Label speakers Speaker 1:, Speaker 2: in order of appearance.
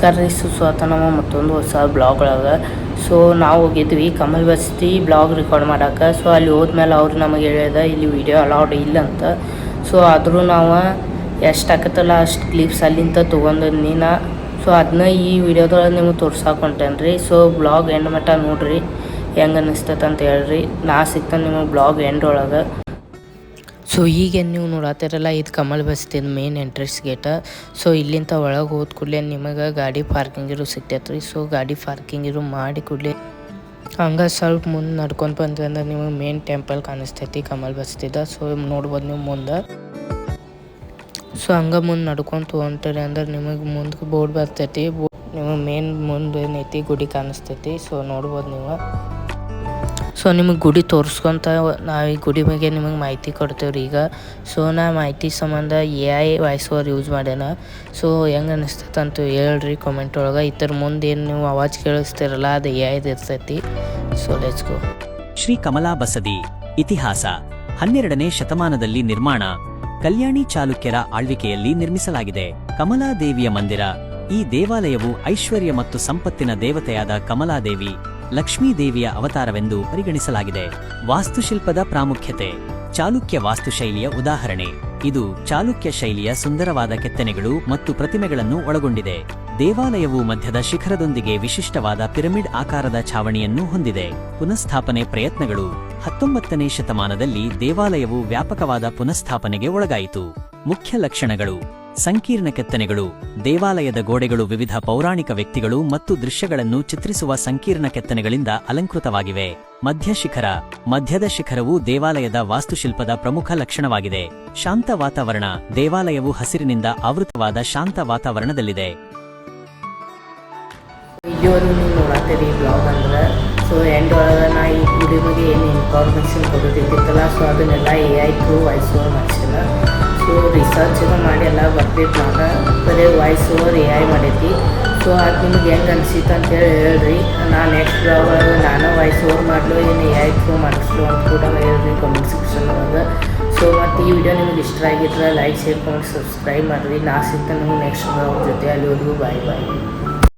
Speaker 1: ನಮಸ್ಕಾರ ರೀ ಸುಸ್ವಾತ ನಮ್ಮ ಮತ್ತೊಂದು ಹೊಸ ಬ್ಲಾಗ್ ಒಳಗೆ. ಸೊ ನಾವು ಹೋಗಿದ್ವಿ ಕಮಲ್ ಬಸ್ತಿ ಬ್ಲಾಗ್ ರೆಕಾರ್ಡ್ ಮಾಡೋಕೆ. ಸೊ ಅಲ್ಲಿ ಹೋದ್ಮೇಲೆ ಅವ್ರು ನಮಗೆ ಹೇಳ್ಯದ ಇಲ್ಲಿ ವಿಡಿಯೋ ಅಲೌಡ್ ಇಲ್ಲ ಅಂತ. ಸೊ ಆದರೂ ನಾವು ಎಷ್ಟು ಆಕತ್ತಲ್ಲ, ಅಷ್ಟು ಕ್ಲಿಪ್ಸ್ ಅಲ್ಲಿಂದ ತೊಗೊಂಡಿನಿ ನಾ. ಸೊ ಅದನ್ನ ಈ ವಿಡಿಯೋದೊಳಗೆ ನಿಮಗೆ ತೋರ್ಸಕ್ಕೆ ಹೊಂಟೇನಿ ರೀ ಸೊ ಬ್ಲಾಗ್ ಎಂಡ್ ಮಟ್ಟ ನೋಡಿರಿ. ಹೆಂಗೆ ಅನ್ನಿಸ್ತೈತೆ ಅಂತ ಹೇಳ್ರಿ. ನಾ ಸಿಗ್ತಾನೆ ನಿಮಗೆ ಬ್ಲಾಗ್ ಎಂಡ್ ಒಳಗೆ. ಸೊ ಈಗ ನೀವು ನೋಡತ್ತಿರಲ್ಲ ಇದು ಕಮಲ್ ಬಸ್ತಿದ ಮೇನ್ ಎಂಟ್ರೆನ್ಸ್ ಗೇಟ ಸೊ ಇಲ್ಲಿಂದ ಒಳಗೆ ಹೋದ ಕೂಡಲೇ ನಿಮಗೆ ಗಾಡಿ ಪಾರ್ಕಿಂಗ್ ಇರೋ ಸಿಗ್ತೈತೆ ರೀ. ಸೊ ಗಾಡಿ ಪಾರ್ಕಿಂಗ್ ಇರೋ ಮಾಡಿ ಕೂಡಲೇ ಹಂಗೆ ಸ್ವಲ್ಪ ಮುಂದೆ ನಡ್ಕೊಂಡು ಬಂದ್ರೆ ಅಂದ್ರೆ ನಿಮಗೆ ಮೇನ್ ಟೆಂಪಲ್ ಕಾಣಿಸ್ತೈತಿ ಕಮಲ್ ಬಸ್ತಿದ. ಸೊ ನೋಡ್ಬೋದು ನೀವು ಮುಂದೆ. ಸೊ ಹಂಗೆ ಮುಂದೆ ನಡ್ಕೊಂತ ಹೊಂಟಿರಿ ಅಂದ್ರೆ ನಿಮಗೆ ಮುಂದೆ ಬೋರ್ಡ್ ಬರ್ತೈತಿ. ನಿಮಗೆ ಮೇನ್ ಮುಂದೆ ಏನೈತಿ ಗುಡಿ ಕಾಣಿಸ್ತೈತಿ. ಸೊ ನೋಡ್ಬೋದು ನೀವು. ಸೊ ನಿಮಗೆ ಗುಡಿ ತೋರಿಸ್ಕೊಂತ ನಾವು ಈ ಗುಡಿ ಬಗ್ಗೆ ನಿಮಗೆ ಮಾಹಿತಿ ಕೊಡ್ತೇವೆ ರೀ ಈಗ. ಸೊ ನಾ ಮಾಹಿತಿ ಸಂಬಂಧ A I voice over use ಮಾಡ್ಯಾನ. ಸೊ ಹೆಂಗೆ ಅನಿಸ್ತೈತೆ ಅಂತ ಹೇಳ್ರಿ ಕಾಮೆಂಟ್ ಒಳಗೆ. ಇತರ ಮುಂದೆ ಏನು ನೀವು ಅವಾಜ್ ಕೇಳಿಸ್ತಿರಲ್ಲ, ಅದು ಎ ಐದು ಇರ್ತೈತಿ. So let's go
Speaker 2: Shri Kamala Basadi, ಇತಿಹಾಸ. ಹನ್ನೆರಡನೇ ಶತಮಾನದಲ್ಲಿ ನಿರ್ಮಾಣ. ಕಲ್ಯಾಣಿ ಚಾಲುಕ್ಯರ ಆಳ್ವಿಕೆಯಲ್ಲಿ ನಿರ್ಮಿಸಲಾಗಿದೆ ಕಮಲಾದೇವಿಯ ಮಂದಿರ. ಈ ದೇವಾಲಯವು ಐಶ್ವರ್ಯ ಮತ್ತು ಸಂಪತ್ತಿನ ದೇವತೆಯಾದ ಕಮಲಾದೇವಿ ಲಕ್ಷ್ಮೀದೇವಿಯ ಅವತಾರವೆಂದು ಪರಿಗಣಿಸಲಾಗಿದೆ. ವಾಸ್ತುಶಿಲ್ಪದ ಪ್ರಾಮುಖ್ಯತೆ. ಚಾಲುಕ್ಯ ವಾಸ್ತುಶೈಲಿಯ ಉದಾಹರಣೆ. ಇದು ಚಾಲುಕ್ಯ ಶೈಲಿಯ ಸುಂದರವಾದ ಕೆತ್ತನೆಗಳು ಮತ್ತು ಪ್ರತಿಮೆಗಳನ್ನು ಒಳಗೊಂಡಿದೆ. ದೇವಾಲಯವು ಮಧ್ಯದ ಶಿಖರದೊಂದಿಗೆ ವಿಶಿಷ್ಟವಾದ ಪಿರಮಿಡ್ ಆಕಾರದ ಛಾವಣಿಯನ್ನು ಹೊಂದಿದೆ. ಪುನಃಸ್ಥಾಪನೆ ಪ್ರಯತ್ನಗಳು. ಹತ್ತೊಂಬತ್ತನೇ ಶತಮಾನದಲ್ಲಿ ದೇವಾಲಯವು ವ್ಯಾಪಕವಾದ ಪುನಃಸ್ಥಾಪನೆಗೆ ಒಳಗಾಯಿತು. ಮುಖ್ಯ ಲಕ್ಷಣಗಳು. ಸಂಕೀರ್ಣ ಕೆತ್ತನೆಗಳು, ದೇವಾಲಯದ ಗೋಡೆಗಳು ವಿವಿಧ ಪೌರಾಣಿಕ ವ್ಯಕ್ತಿಗಳು ಮತ್ತು ದೃಶ್ಯಗಳನ್ನು ಚಿತ್ರಿಸುವ ಸಂಕೀರ್ಣ ಕೆತ್ತನೆಗಳಿಂದ ಅಲಂಕೃತವಾಗಿವೆ. ಮಧ್ಯ ಶಿಖರ, ಮಧ್ಯದ ಶಿಖರವು ದೇವಾಲಯದ ವಾಸ್ತುಶಿಲ್ಪದ ಪ್ರಮುಖ ಲಕ್ಷಣವಾಗಿದೆ. ಶಾಂತ ವಾತಾವರಣ, ದೇವಾಲಯವು ಹಸಿರಿನಿಂದ ಆವೃತವಾದ ಶಾಂತ ವಾತಾವರಣದಲ್ಲಿದೆ.
Speaker 1: ಸೊ ಎಂಡ್ ಒಳಗೆ ನಾ ಈ ಗುಡಿ ಬಗ್ಗೆ ಏನು ಇನ್ಫಾರ್ಮೇಷನ್ ಕೊಡೋದಿತ್ತಿತ್ತಲ್ಲ ಸೊ ಅದನ್ನೆಲ್ಲ A I through voice over ಮಾಡಿಸಿಲ್ಲ. ಸೊ ರಿಸರ್ಚ್ ಮಾಡಿ ಎಲ್ಲ ಬರ್ತಿತ್ತು ನಾನು ಬರೀ ವಾಯ್ಸ್ ಓವರ್ ಎ ಐ ಮಾಡೈತಿ. ಸೊ ಅದು ನಿಮ್ಗೆ ಹೆಂಗೆ ಅನಿಸಿತ್ತು ಅಂತೇಳಿ ಹೇಳ್ರಿ. ನಾ ನೆಕ್ಸ್ಟ್ ಒಳಗೆ ನಾನು ವಾಯ್ಸ್ ಓವರ್ ಮಾಡಲು ಏನು ಎ ಐ ಥ್ರೂ ಮಾಡಿಸ್ಲು ಅಂತ ಕೂಡ ಹೇಳ್ರಿ ಕಮೆಂಟ್ ಸೆಕ್ಷನ್ ಒಳಗೆ. ಸೊ ಮತ್ತು ಈ ವಿಡಿಯೋ ನಿಮ್ಗೆ ಇಷ್ಟ ಆಗಿದ್ರೆ ಲೈಕ್ ಶೇರ್ ಕಮೆಂಟ್ ಸಬ್ಸ್ಕ್ರೈಬ್ ಮಾಡಿರಿ. ನಾ ಸಿಗ್ತಾನೆ ನೆಕ್ಸ್ಟ್ ಬ್ಲಾಗ್ ಜೊತೆ ಅಲ್ಲಿವರೆಗೂ ಬಾಯ್ ಬಾಯ್